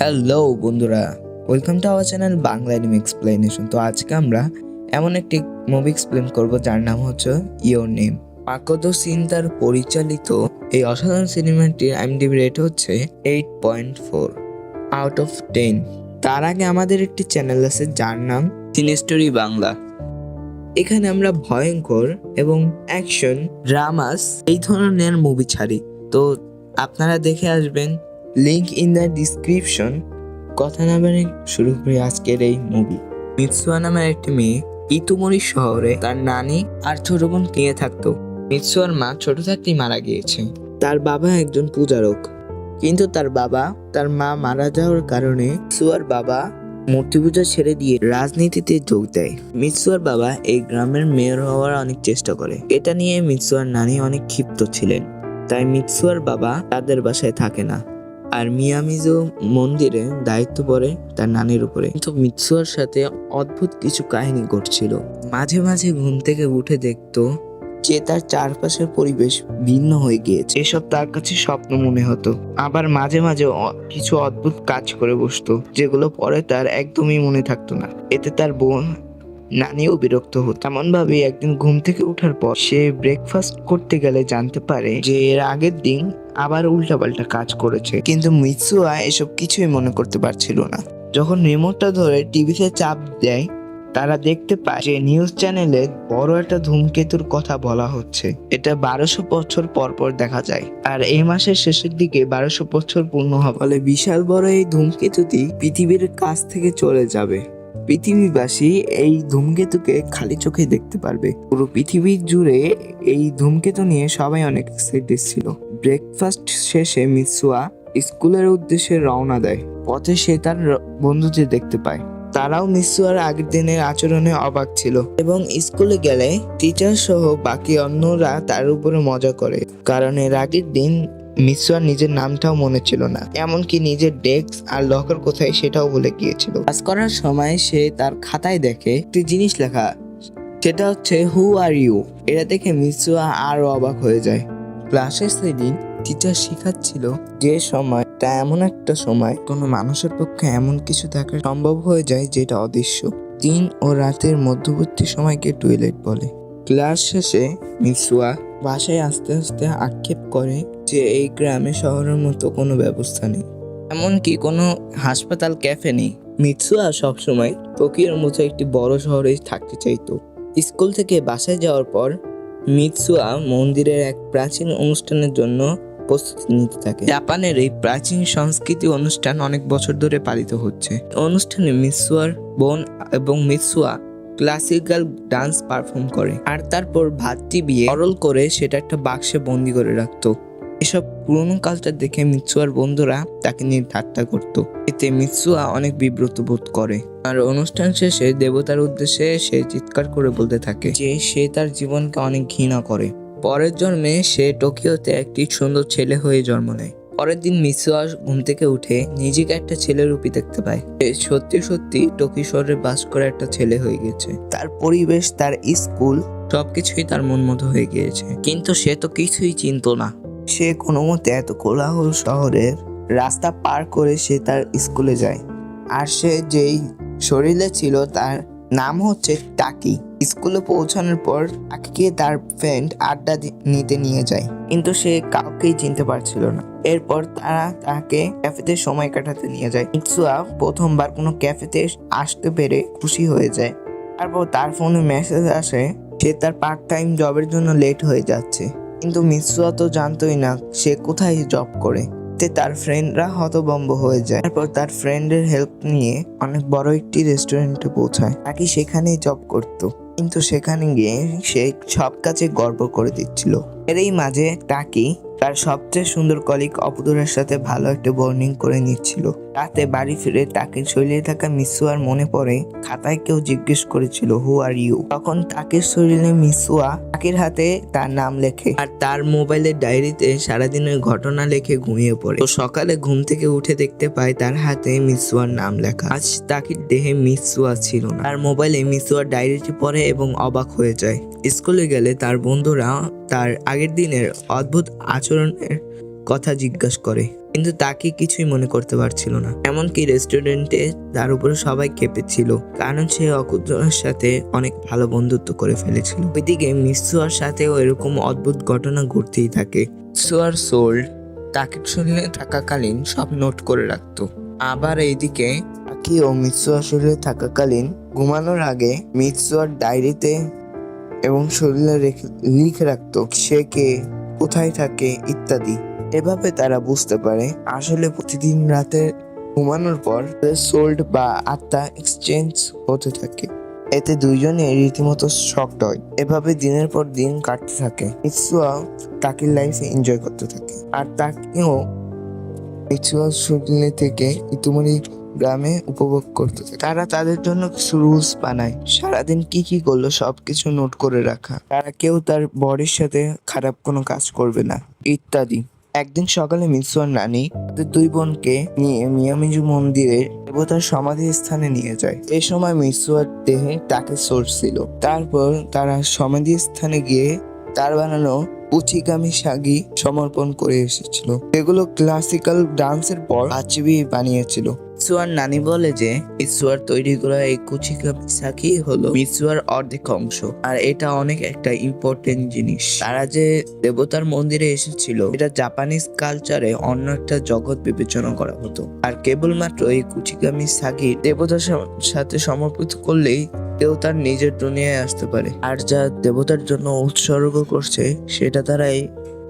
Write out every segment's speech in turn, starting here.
Hello বন্ধুরা। Welcome to our channel Bangla anime explanation তো আজকে আমরা এমন একটি মুভি এক্সপ্লেন করব, যার নাম হচ্ছে ইয়োর নেম পাকদ সিন তার পরিচালিত এই অসাধারণ সিনেমাটির আইএমডিবি রেট হচ্ছে eight point four out of ten তার আগে আমাদের একটি চ্যানেল আছে, যার নাম সিনেস্টোরি বাংলা এখানে আমরা ভয়ঙ্কর এবং অ্যাকশন ড্রামাস এই ধরনের মুভি ছাড়ি। তো আপনারা দেখে আসবেন লিংক ইন দ্য ডিসক্রিপশন কথা না শুরু করি আজকের এই মুভি মিৎসুয়া নামের একটি মেয়ে ইতুমরি শহরে তার নানি আর ছোট বোন নিয়ে থাকতো। মিৎসুয়ার মা ছোট থাকতেই মারা গিয়েছে। তার বাবা একজন পূজারক। কিন্তু তার বাবা, তার মা মারা যাওয়ার কারণে মিৎসুয়ার বাবা মূর্তি পূজা ছেড়ে দিয়ে রাজনীতিতে যোগ দেয়। মিৎসুয়ার বাবা এই গ্রামের মেয়র হওয়ার অনেক চেষ্টা করে। এটা নিয়ে মিৎসুয়ার নানি অনেক ক্ষিপ্ত ছিলেন। তাই মিৎসুয়ার বাবা তাদের বাসায় থাকে না। আর মিয়ামিজো মন্দিরে দায়িত্ব পড়ে তার নানির উপরে। কিন্তু মিৎসুয়ার সাথে অদ্ভুত কিছু কাহিনী ঘটছিল। মাঝে মাঝে ঘুম থেকে উঠে দেখতো যে তার চারপাশের পরিবেশ ভিন্ন হয়ে গিয়েছে। এসব তার কাছে স্বপ্ন মনে হতো। আবার মাঝে মাঝে কিছু অদ্ভুত কাজ করে বসতো, যেগুলো পরে তার একদমই মনে থাকতো না। এতে তার বোন নানিও বিরক্ত হতো। এমন ভাবে একদিন ঘুম থেকে ওঠার পর সে ব্রেকফাস্ট করতে গেলে জানতে পারে যে এর আগের দিন আবার উল্টাপাল্টা কাজ করেছে। কিন্তু মিৎসুয়া এসব কিছুই মনে করতে পারছিল না। যখন রিমোটটা ধরে টিভিতে চাপ দেয়, তারা দেখতে পায় যে নিউজ চ্যানেলে বড় একটা ধূমকেতুর কথা বলা হচ্ছে। এটা বারোশো বছর পর পর দেখা যায়। আর এই মাসের শেষের দিকে বারোশো বছর পূর্ণ হবে ফলে বিশাল বড় এই ধূমকেতুটি পৃথিবীর কাছ থেকে চলে যাবে। পৃথিবীবাসী এই ধূমকেতুকে খালি চোখে দেখতে পারবে। পুরো পৃথিবী জুড়ে এই ধূমকেতু নিয়ে সবাই অনেক এক্সাইটেড ছিল। ব্রেকফাস্ট শেষে মিসুয়া স্কুলের উদ্দেশ্যে রওনা দেয়। পথে সে তার বন্ধুদের দেখতে পায়। তারাও মিসুয়ার আগের দিনের আচরণে অবাক ছিল এবং স্কুলে গেলে টিচার সহ বাকি অন্যরা তার উপরে মজা করে। কারণ এর আগের দিন মিসুয়ার নিজের নামটাও মনে ছিল না। এমনকি নিজের ডেস্ক আর লকার কোথায় সেটাও ভুলে গিয়েছিল। কাজ করার সময় সে তার খাতায় দেখে একটি জিনিস লেখা। সেটা হচ্ছে হু আর ইউ এটা দেখে মিসুয়া আরও অবাক হয়ে যায়। ক্লাসে সেদিন টিচার শেখাচ্ছিল যে সময়টা এমন একটা সময়, কোনো মানুষের পক্ষে এমন কিছু থাকা সম্ভব হয়ে যায় যেটা অদৃশ্য। দিন ও রাতের মধ্যবর্তী সময়কে টুইলেট বলে। ক্লাস শেষে মিসুয়া বাসায় আস্তে আস্তে আক্ষেপ করে যে এই গ্রামে শহরের মতো কোনো ব্যবস্থা নেই। এমনকি কোনো হাসপাতাল, ক্যাফে নেই। মিৎসুয়া সবসময় টোকিওর মতো একটি বড় শহরেই থাকতে চাইতো। স্কুল থেকে বাসায় যাওয়ার পর মিৎসুয়া মন্দিরের এক প্রাচীন অনুষ্ঠানের জন্য প্রস্তুতি নিতে থাকে। জাপানের এই প্রাচীন সংস্কৃতি অনুষ্ঠান অনেক বছর ধরে পালিত হচ্ছে। অনুষ্ঠানে মিৎসুয়ার বোন এবং মিৎসুয়া ক্লাসিক্যাল ডান্স পারফর্ম করে। আর তারপর ভাতটি বিয়ে অরল করে সেটা একটা বাক্সে বন্দি করে রাখতো। এসব পুরনো কালচার দেখে মিৎসুয়ার বন্ধুরা তাকে নিয়ে ঠাট্টা করত। এতে মিৎসুয়া অনেক বিব্রত বোধ করে। আর অনুষ্ঠান শেষে দেবতার উদ্দেশ্যে সে চিৎকার করে বলতে থাকে যে সে তার জীবনকে অনেক ঘৃণা করে। পরের জন্মে সে টোকিওতে একটি সুন্দর ছেলে হয়ে জন্ম নেয়। পরের দিন মিৎসুয়া ঘুম থেকে উঠে নিজেকে একটা ছেলের রূপে দেখতে পায়। সে সত্যি সত্যি টোকিও শহরে বাস করে একটা ছেলে হয়ে গেছে। তার পরিবেশ, তার স্কুল, সবকিছুই তার মন মতো হয়ে গিয়েছে। কিন্তু সে তো কিছুই চিনতো না। সে কোনো মতে এত কোলাহল শহরের রাস্তা পার করে সে তার স্কুলে যায়। আর সে যেই শরীরে ছিল তার নাম হচ্ছে টাকি। স্কুলে পৌঁছানোর পর তাকে তার ফ্রেন্ড আড্ডা নিতে নিয়ে যায়। কিন্তু সে কাউকেই চিনতে পারছিল না। এরপর তারা তাকে ক্যাফেতে সময় কাটাতে নিয়ে যায়। মিৎসুয়া প্রথমবার কোনো ক্যাফেতে আসতে পেরে খুশি হয়ে যায়। তারপর তার ফোনে মেসেজ আসে, সে তার পার্ট টাইম জবের জন্য লেট হয়ে যাচ্ছে। কিন্তু মিসুয়া তো জানতোই না সে কোথায় জব করে। তে তার ফ্রেন্ডরা হতবম্ব হয়ে যায়। তারপর তার ফ্রেন্ডের হেল্প নিয়ে অনেক বড় একটি রেস্টুরেন্টে পৌঁছায়। নাকি সেখানেই জব করত। কিন্তু সেখানে গিয়ে সে সব কাজে গর্ব করে দিচ্ছিল। এরই মাঝে টাকি তার সবচেয়ে সুন্দর কলিগ অপুদুরের সাথে ভালো একটা বর্নিং করে নিচ্ছিল। রাতে বাড়ি ফিরে টাকির শরীরে থাকা মিসুয়ার মনে পড়ে, খাতায় কেউ জিজ্ঞেস করেছিল হু আর ইউ তখন টাকির শরীরে মিসুয়া টাকির হাতে তার নাম লেখে আর তার মোবাইলের ডায়েরিতে সারাদিনের ঘটনা লেখে ঘুমিয়ে পড়ে। তো সকালে ঘুম থেকে উঠে দেখতে পায় তার হাতে মিসুয়ার নাম লেখা। আজ টাকির দেহে মিসুয়া ছিল না। তার মোবাইলে মিসুয়ার ডায়েরিটি পড়ে এবং অবাক হয়ে যায়। স্কুলে গেলে তার বন্ধুরা তার আগের দিনের অদ্ভুত আচরণের কথা জিজ্ঞাসা করে। কিন্তু তাকে কিছুই মনে করতে পারছিল না। এমনকি রেস্টুরেন্টে তার উপরে সবাই কেঁপেছিল কারণ সে অকুজনের সাথে অনেক ভালো বন্ধুত্ব করে ফেলেছিল। ওইদিকে মিসুয়ার সাথেও এরকম অদ্ভুত ঘটনা ঘটতেই থাকে। সুয়ার সোল্ড তাকে শরীরে থাকাকালীন সব নোট করে রাখতো। আবার এইদিকে আকি ও মিৎসুয়া শরীরে থাকাকালীন ঘুমানোর আগে মিৎসুয়ার ডায়েরিতে এবং শরীরে লিখে রাখতো সে কে, কোথায় থাকে, ইত্যাদি। এভাবে তারা বুঝতে পারে, আসলে প্রতিদিন রাতে ঘুমানোর পর সোল্ড বা আত্মা এক্সচেঞ্জ হতে থাকে। এতে দুইজনে রীতিমতো শকড হয়। এভাবে দিনের পর দিন কাটতে থাকে। মিৎসুয়া তাকে লাইফে এনজয় করতে থাকে। আর তাকেও মিৎসুয়া শরীরে থেকে ইতিমধ্যে গ্রামে উপভোগ করতে তারা তাদের জন্য কিছু রুলস বানায়। সারাদিন কি কি করল সবকিছু নোট করে রাখা। তারা কেউ তার বডির সাথে খারাপ কোনো কাজ করবে না, ইত্যাদি। একদিন সকালে মিৎসুয়ার নানি তাদের দুই বোনকে নিয়ে মিয়ামিজু মন্দিরে দেবতার সমাধি স্থানে নিয়ে যায়। এ সময় মিৎসুয়ার দেহে তাকে ছিল তারপর তারা সমাধি স্থানে গিয়ে তার বানানো উচিগামি সাগি সমর্পণ করে এসেছিল। এগুলো ক্লাসিক্যাল ডান্সের পর আচিবি বানিয়েছিল। মিৎসুয়ার নানি বলে যে মিৎসুয়ার তৈরি করা এই কুচিগামি সাকি হলো মিৎসুয়ার অর্ধেক অংশ, আর এটা অনেক একটা ইম্পর্টেন্ট জিনিস। তারা যে দেবতার মন্দিরে এসেছিল, এটা জাপানিজ কালচারে অন্য একটা জগৎ বিবেচনা করা হতো। আর কেবলমাত্র এই কুচিগামি সাগি দেবতার সাথে সমর্পিত করলেই কেউ তার নিজের দুনিয়ায় আসতে পারে। আর যা দেবতার জন্য উৎসর্গ করছে, সেটা দ্বারাই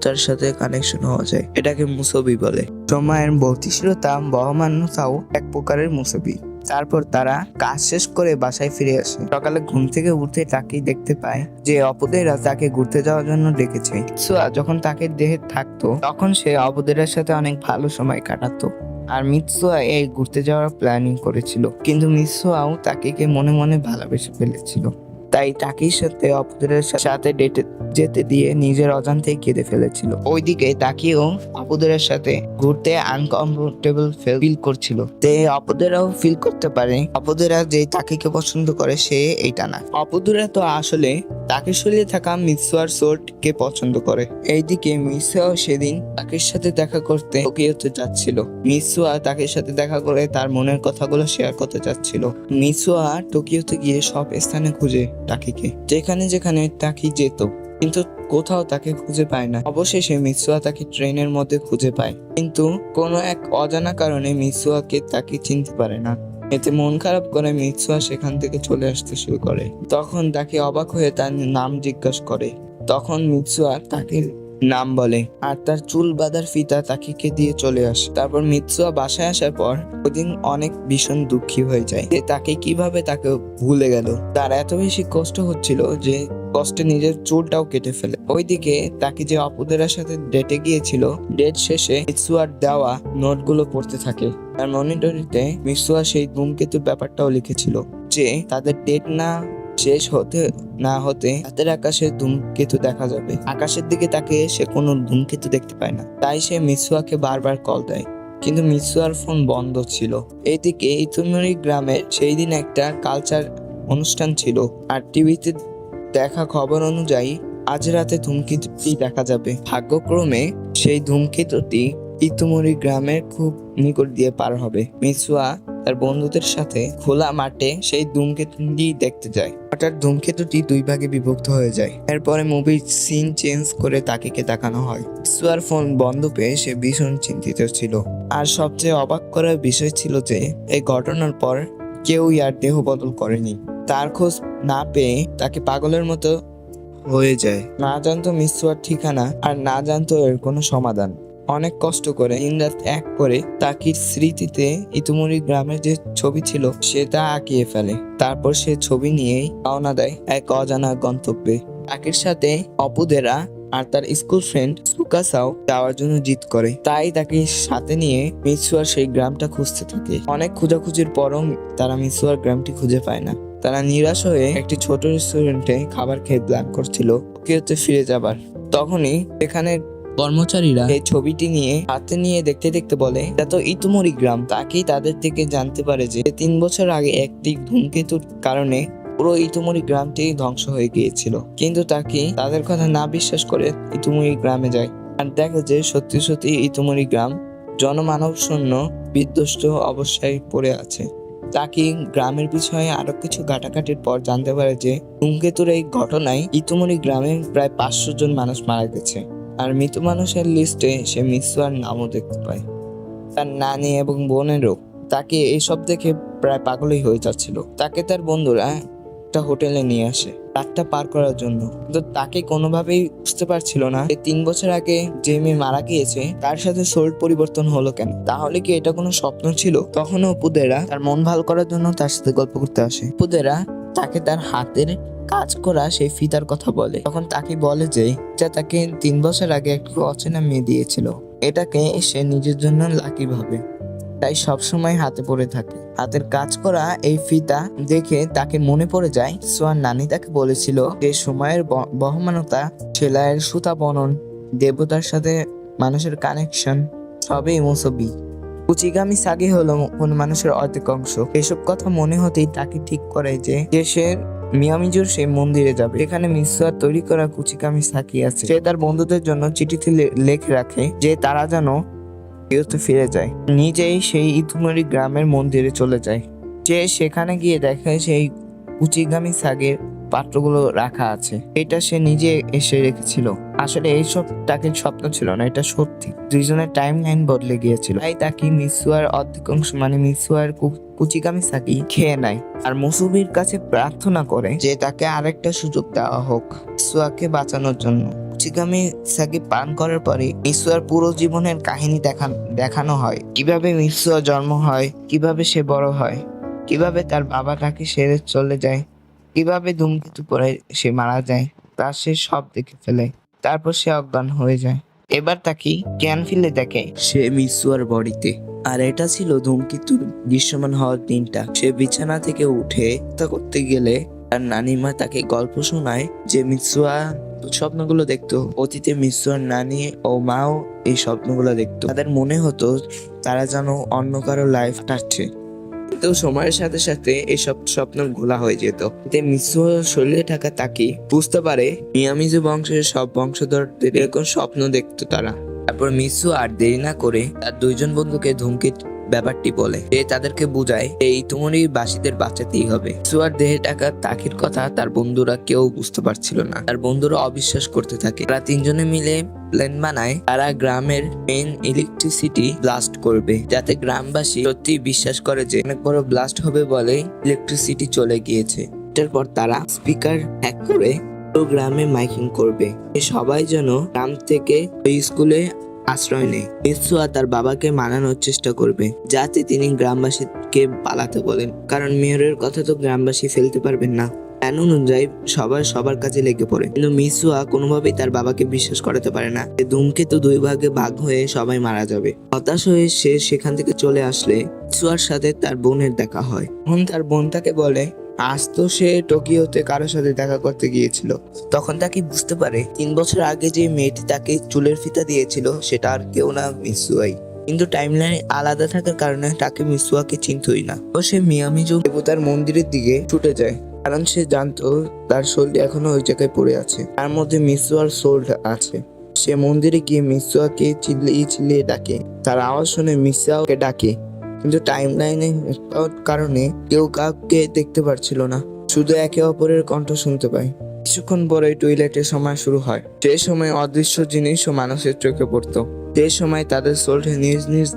তার সাথে কানেকশন হওয়া যায়। এটাকে মুসবি বলে। সময়ের গতিশীলতা বহমান্যতাও এক প্রকারের মুসবি। তারপর তারা কাজ শেষ করে বাসায় ফিরে আসে। সকালে ঘুম থেকে উঠে তাকে দেখতে পায় যে অপদেরা তাকে ঘুরতে যাওয়ার জন্য ডেকেছে। সোয়া যখন তাকে দেহে থাকতো, তখন সে অপদেরার সাথে অনেক ভালো সময় কাটাতো। আর মিৎসুয়া এই ঘুরতে যাওয়ার প্ল্যানিং করেছিল। কিন্তু মিৎসুয়াও তাকে মনে মনে ভালোবেসে ফেলেছিল। তাই তাকির সাথে অপদের সাথে ডেটে যেতে দিয়ে নিজের অজান্তেই কেঁদে ফেলেছিল। ওইদিকে তাকিও অপদের সাথে ঘুরতে আনকমফোর্টেবল ফিল করছিল। তে অপুদেরাও ফিল করতে পারে। অপদেরা যে তাকিকে পছন্দ করে সে এইটা না। অপদেরা তো আসলে তাকে শরীরে থাকা মিসুয়ার সোর্টকে পছন্দ করে। এইদিকে মিসুয়াও সেদিন তাকের সাথে দেখা করতে টোকিওতে যাচ্ছিল। মিসুয়া তাকে সাথে দেখা করে তার মনের কথাগুলো শেয়ার করতে চাচ্ছিল। মিসুয়া টোকিওতে গিয়ে সব স্থানে খুঁজে টাকিকে যেখানে যেখানে টাকি যেত, কিন্তু কোথাও তাকে খুঁজে পায় না। অবশেষে মিসুয়া তাকে ট্রেনের মধ্যে খুঁজে পায়। কিন্তু কোনো এক অজানা কারণে মিসুয়াকে তাকে চিনতে পারে না। এতে মন খারাপ করে মিসুয়া সেখান থেকে চলে আসতে শুরু করে। তখন তাকে অবাক হয়ে তার নাম জিজ্ঞাসা করে। তখন মিসুয়া তাকে নাম বলে। আর তার চুল বাঁধার ফিতা তাকিকে দিয়ে চলে আসে। তারপর মিৎসুয়া বাসায় আসার পর ওদিন অনেক ভীষণ দুঃখী হয়ে যায়। যে তাকে কীভাবে তাকে ভুলে গেল? তার এত বেশি কষ্ট হচ্ছিল যে কষ্টে নিজের চুলটাও কেটে ফেলে। ওইদিকে তাকে যে অপুদেরার সাথে ডেটে গিয়েছিল, ডেট শেষে মিৎসুয়ার দেওয়া নোটগুলো পড়তে থাকে। তার মনিটরিতে মিৎসুয়া সেই ধূমকেতুর ব্যাপারটাও লিখেছিল যে তাদের ডেট না শেষ হতে না হতে রাতের আকাশে ধূমকেতু দেখা যাবে। আকাশের দিকে তাকে সে কোনো ধূমকেতু দেখতে পায় না। তাই সে মিৎসুয়াকে বারবার কল দেয়। কিন্তু মিৎসুয়ার ফোন বন্ধ ছিল। এদিকে ইতুমরি গ্রামের সেই দিন একটা কালচার অনুষ্ঠান ছিল। আর টিভিতে দেখা খবর অনুযায়ী আজ রাতে ধূমকেতুটি দেখা যাবে। ভাগ্যক্রমে সেই ধূমকেতুটি ইতুমরি গ্রামের খুব নিকট দিয়ে পার হবে। মিসুয়া তার বন্ধুদের সাথে খোলা মাঠে সেই ধূমকেতুটি দেখতে যায়। হঠাৎ ধূমকেতুটি দুই ভাগে বিভক্ত হয়ে যায়। এরপরে মুভির সিন চেঞ্জ করে তাকিকে দেখানো হয়। মিসুয়ার ফোন বন্ধ পেয়ে সে ভীষণ চিন্তিত ছিল। আর সবচেয়ে অবাক করার বিষয় ছিল যে, এই ঘটনার পর কেউ ইয়ার দেহ বদল করেনি। তার খোঁজ না পেয়ে তাকে পাগলের মতো হয়ে যায়। না জানতো মিসুয়ার ঠিকানা আর না জানতো এর কোনো সমাধান। অনেক কষ্ট করে দিনরাত এক করে তাকির স্মৃতিতে ইতুমুরি গ্রামের যে ছবি ছিল সেটা আঁকিয়ে ফেলে। তারপর সে ছবি নিয়েই রওনা দেয় এক অজানা গন্তব্যে। তাকির সাথে অপুদেরা আর তার স্কুল ফ্রেন্ড সুকাসাও যাওয়ার জন্য জিত করে। তাই তাকে সাথে নিয়ে মিসুয়ার সেই গ্রামটা খুঁজতে থাকে। অনেক খোঁজাখুঁজির পরও তারা মিসুয়ার গ্রামটি খুঁজে পায় না। তারা নিরাশ হয়ে একটি ছোট রেস্টুরেন্টে খাবার খেয়ে প্ল্যান করছিল টোকিওতে ফিরে যাবার। তখনই এখানে কর্মচারীরা এই ছবিটি নিয়ে হাতে নিয়ে দেখতে দেখতে বলে, এটা তো ইতুমরি গ্রাম। তাকেই তাদের থেকে জানতে পারে যে তিন বছর আগে একটি ধূমকেতুর কারণে পুরো ইতুমরি গ্রামটি ধ্বংস হয়ে গিয়েছিল। কিন্তু তাকে তাদের কথা না বিশ্বাস করে ইতুমরি গ্রামে যায়। আর দেখা যায় সত্যি সত্যি ইতুমরি গ্রাম জনমানব শূন্য বিধ্বস্ত অবস্থায় পড়ে আছে। তাকে গ্রামের বিষয়ে আরও কিছু ঘাটাঘাটির পর জানতে পারে যে ধূমকেতুর এই ঘটনায় ইতুমরি গ্রামে প্রায় পাঁচশো জন মানুষ মারা গেছে। আর মৃত মানুষের লিস্টে সে মিসুয়ার নামও দেখতে পায়। তার নানি এবং বোনেরও তাকে এইসব দেখে প্রায় পাগলই হয়ে যাচ্ছিল। তাকে তার বন্ধুরা একটা হোটেলে নিয়ে আসে, রাতটা পার করার জন্য। কিন্তু তাকে কোনোভাবেই বুঝতে পারছিল না যে তিন বছর আগে যে মেয়ে মারা গিয়েছে, তার সাথে সোল্ড পরিবর্তন হলো কেন? তাহলে কি এটা কোনো স্বপ্ন ছিল? তখনও পুদেরা তার মন ভালো করার জন্য তার সাথে গল্প করতে আসে। পুদেরা তাকে তার হাতের কাজ করা সেই ফিতার কথা বলে। তখন তাকে বলে যে, যা তাকে তিন বছর আগে একটি অচেনা মেয়ে দিয়েছিল। এটাকে সে নিজের জন্য লাকি ভাবে। তাই সবসময় হাতে পড়ে থাকে। হাতের কাজ করা এই ফিতা দেখে তাকে মনে পড়ে যায় সোয়ার নানি তাকে বলেছিল যে, সময়ের বহমানতা, সেলাইয়ের সুতা বনন, দেবতার সাথে মানুষের কানেকশন সবই মুসবি। কুচিগামি সাগে হলো কোনো মানুষের অর্ধেক অংশ। এসব কথা মনে হতেই তাকে ঠিক করে যে যে সে মিয়ামিজুর সেই মন্দিরে যাবে। এখানে মিসুয়ার তৈরি করা কুচিকামি সাকি আছে। সে তার বন্ধুদের জন্য চিঠিতে লেখে রাখে যে তারা যেন ফিরতে ফিরে যায়। নিজেই সেই ইতুমরি গ্রামের মন্দিরে চলে যায়। যে সেখানে গিয়ে দেখে সেই কুচিগামি সাগের পাত্রগুলো রাখা আছে। এটা সে নিজে এসে রেখেছিল। আসলে এইসব তাকে স্বপ্ন ছিল না, এটা সত্যি। দুইজনের টাইম লাইন বদলে গিয়েছিল। তাই তাকে মিসুয়ার অর্ধেক অংশ মানে মিসুয়ার কু- কুচিগামি সাকি খেয়ে নেয় আর মুসুবির কাছে প্রার্থনা করে যে তাকে আরেকটা সুযোগ দেওয়া হোক সুয়াকে বাঁচানোর জন্য। কুচিগামি সাকি পান করার পরে মিসুয়ার পুরো জীবনের কাহিনী দেখান দেখানো হয়। কীভাবে মিসুয়া জন্ম হয়, কীভাবে সে বড় হয়, কীভাবে তার বাবা তাকে সেরে চলে যায়, কীভাবে ধূমকেতু পরে সে মারা যায়, তা সে সব দেখে ফেলে। তারপর সে অজ্ঞান হয়ে যায়। এবার তাকে জ্ঞান ফিরে দেখে। সে মিসুয়ার বডিতে। আর এটা ছিল ধূমকেতুর দৃশ্যমান হওয়ার দিনটা। সে বিছানা থেকে উঠে তা করতে গেলে তার নানিমা তাকে গল্প শোনায় যে মিসুয়া স্বপ্নগুলো দেখতো। অতীতে মিসুয়ার নানি ও মাও এই স্বপ্নগুলো দেখতো। তাদের মনে হতো তারা যেন অন্য কারও লাইফ কাটছে। কিন্তু সময়ের সাথে সাথে এসব স্বপ্ন ঘোলা হয়ে যেত। এতে মিশ্র শরীরে থাকা তাকে বুঝতে পারে মিয়ামিজু বংশের সব বংশধরদের এরকম স্বপ্ন দেখতো তারা। তারপর মিসু আর দেরি না করে তার দুইজন বন্ধুকে ধূমকেত ব্যাপারটি বলে। যে তাদেরকে বুঝায়, এই তুমরি বাসীদের বাঁচাতেই হবে। সুয়ার দেহে টাকা তাকির কথা তার বন্ধুরা কেউ বুঝতে পারছিল না। তার বন্ধুরা অবিশ্বাস করতে থাকে। তারা তিনজনে মিলে প্ল্যান বানায়। তারা গ্রামের মেন ইলেকট্রিসিটি ব্লাস্ট করবে, যাতে গ্রামবাসী সত্যি বিশ্বাস করে যে অনেক বড় ব্লাস্ট হবে বলে ইলেকট্রিসিটি চলে গিয়েছে। এটার পর তারা স্পিকার হ্যাক করে পুরো গ্রামে মাইকিং করবে। সবাই যেন গ্রাম থেকে ওই স্কুলে আশ্রয় নেয়। মিসুয়া তার বাবাকে মানানোর চেষ্টা করবে, যাতে তিনি গ্রামবাসীকে পালাতে বলেন। কারণ মেয়রের কথা তো গ্রামবাসী ফেলতে পারবেন না। প্ল্যান অনুযায়ী সবার সবার কাছে লেগে পড়ে। কিন্তু মিসুয়া কোনোভাবেই তার বাবাকে বিশ্বাস করাতে পারে না। যে ধূমকেতু দুই ভাগে ভাগ হয়ে সবাই মারা যাবে। হতাশ হয়ে সে সেখান থেকে চলে আসলে মিসুয়ার সাথে তার বোনের দেখা হয়। তখন তার বোন তাকে বলে আজ তো সে টোকিওতে কারোর সাথে দেখা করতে গিয়েছিল। তখন তাকে বুঝতে পারে, তিন বছর আগে যে মেয়েটি তাকে চুলের ফিতা দিয়েছিল, সেটা আর কেউ না, মিসুয়াই। কিন্তু টাইমলাইন আলাদা থাকার কারণে তাকে মিসুয়াকে চিনতই না। ও সে মিয়ামিজু দেবতার মন্দিরের দিকে ছুটে যায়, কারণ সে জানতো তার সোলটি এখনও ওই জায়গায় পড়ে আছে। তার মধ্যে মিসুয়ার সোল আছে। সে মন্দিরে গিয়ে মিসুয়াকে চিল্লিয়ে চিল্লিয়ে ডাকে। তার আওয়াজ শুনে মিসুয়াকে ডাকে। কিন্তু টাইম লাইনে কারণে কেউ কাউকে দেখতে পারছিল না। শুধু একে অপরের কণ্ঠ শুনতে পায়। কিছুক্ষণ পরে টয়লেটের সময় শুরু হয়। সেই সময় অদৃশ্য জিনিসও মানুষের চোখে পড়তো। সেই সময় তাদের সোল নিজ নিজ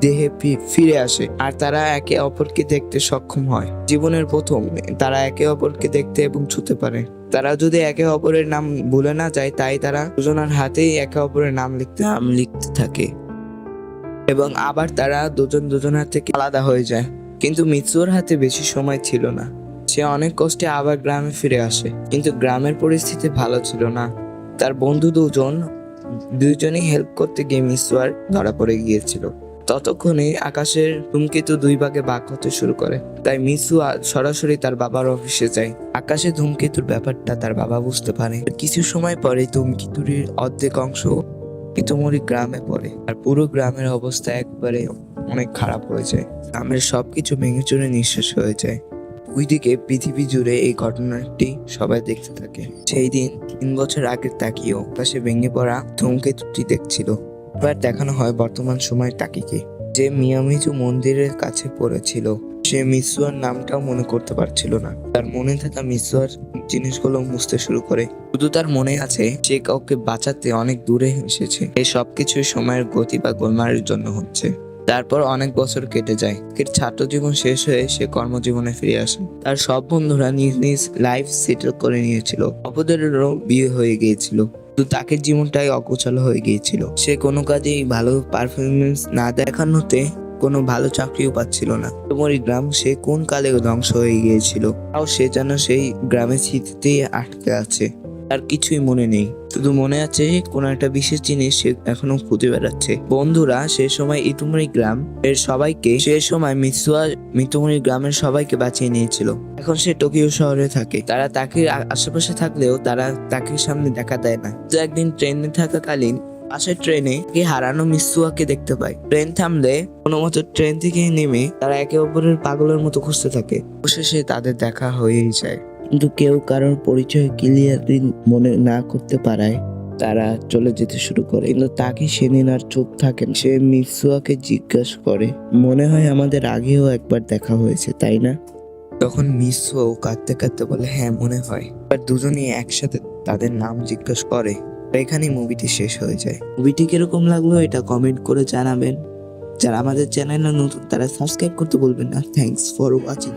দেহে ফিরে আসে আর তারা একে অপরকে দেখতে সক্ষম হয়। জীবনের প্রথম, তারা একে অপরকে দেখতে এবং ছুতে পারে। তারা যদি একে অপরের নাম ভুলে না যায়, তাই তারা দুজনের হাতেই একে অপরের নাম লিখতে নাম লিখতে থাকে। এবং আবার তারা দুজন দুজনের থেকে আলাদা হয়ে যায়। কিন্তু মিৎসুর হাতে বেশি সময় ছিল না। সে অনেক কষ্টে আবার গ্রামে ফিরে আসে। কিন্তু গ্রামের পরিস্থিতি ভালো ছিল না। তার বন্ধু দুজন, দুইজনই হেল্প করতে গিয়ে মিসুয়ার ধরা পড়ে গিয়েছিল। ততক্ষণে আকাশের ধূমকেতু দুই ভাগে ভাগ হতে শুরু করে। তাই মিসু আ- সরাসরি তার বাবার অফিসে যায়। আকাশে ধূমকেতুর ব্যাপারটা তার বাবা বুঝতে পারে কিছু সময় পরে ধূমকেতুর অর্ধেক অংশ ইতোমরি গ্রামে পড়ে। আর পুরো গ্রামের অবস্থা একবারে অনেক খারাপ হয়ে যায়। গ্রামের সব কিছু ভেঙে চুরে নিঃশ্বাস হয়ে যায়। ওইদিকে পৃথিবী জুড়ে এই ঘটনাটি সবাই দেখতে থাকে। সেই দিন, তিন বছর আগের তাকিয়েও পাশে ভেঙে পড়া ধূমকেতুটি দেখছিল। এবার দেখানো হয় বর্তমান সময়ের তাকিকে। যে মিয়ামিজু মন্দিরের কাছে পড়েছিল, সে মিসুয়ার নামটাও মনে করতে পারছিল না। তার মনে থাকা মিসুয়ার জিনিসগুলো মুছতে শুরু করে। শুধু তার মনে আছে সে কাউকে বাঁচাতে অনেক দূরে এসেছে। এই সবকিছুই সময়ের গতি বা গোলমারের জন্য হচ্ছে। তারপর অনেক বছর কেটে যায়। এর ছাত্র জীবন শেষ হয়ে সে কর্মজীবনে ফিরে আসে। তার সব বন্ধুরা নিজ নিজ লাইফ সেটেল করে নিয়েছিল। অপদেরও বিয়ে হয়ে গিয়েছিল। কিন্তু তাকে জীবনটাই অগোছালো হয়ে গিয়েছিল। সে কোনো কাজেই ভালো পারফরমেন্স না দেখানোতে কোনো ভালো চাকরিও পাচ্ছিল না। তোমার গ্রাম, সে কোন কালে ধ্বংস হয়ে গিয়েছিল, তাও সে যেন সেই গ্রামের স্মৃতিতেই আটকে আছে। তার কিছুই মনে নেই। শুধু মনে আছে কোন একটা বিশেষ জিনিস সে এখনও খুঁজে বেড়াচ্ছে। বন্ধুরা, সে সময় ইতুমরি গ্রাম এর সবাইকে, সে সময় মিসুয়া মিতুমরি গ্রামের সবাইকে বাঁচিয়ে নিয়েছিল। এখন সে টোকিও শহরে থাকে। তারা তাকে আশেপাশে থাকলেও তারা তাকে সামনে দেখা দেয় না। তো একদিন ট্রেনে থাকাকালীন পাশের ট্রেনে কে হারানো মিসুয়াকে দেখতে পায়। ট্রেন থামলে কোনো মতো ট্রেন থেকে নেমে তারা একে অপরের পাগলের মতো খুঁজতে থাকে। অবশেষে তাদের দেখা হয়েই যায়। কিন্তু কেউ কারোর পরিচয় ক্লিয়ারলি মনে না করতে পারায় তারা চলে যেতে শুরু করে। কিন্তু তাকে সেদিন আর চুপ থাকেন সে মিসুয়াকে জিজ্ঞাসা করে মনে হয় আমাদের আগেও একবার দেখা হয়েছে তাই না? তখন মিসুয়াও কাঁদতে কাঁদতে বলে হ্যাঁ মনে হয়। আর দুজনেই একসাথে তাদের নাম জিজ্ঞাসা করে এখানেই মুভিটি শেষ হয়ে যায়? মুভিটি কীরকম লাগল এটা কমেন্ট করে জানাবেন। যারা আমাদের চ্যানেলে নতুন তারা সাবস্ক্রাইব করতে বলবেন না। Thanks for watching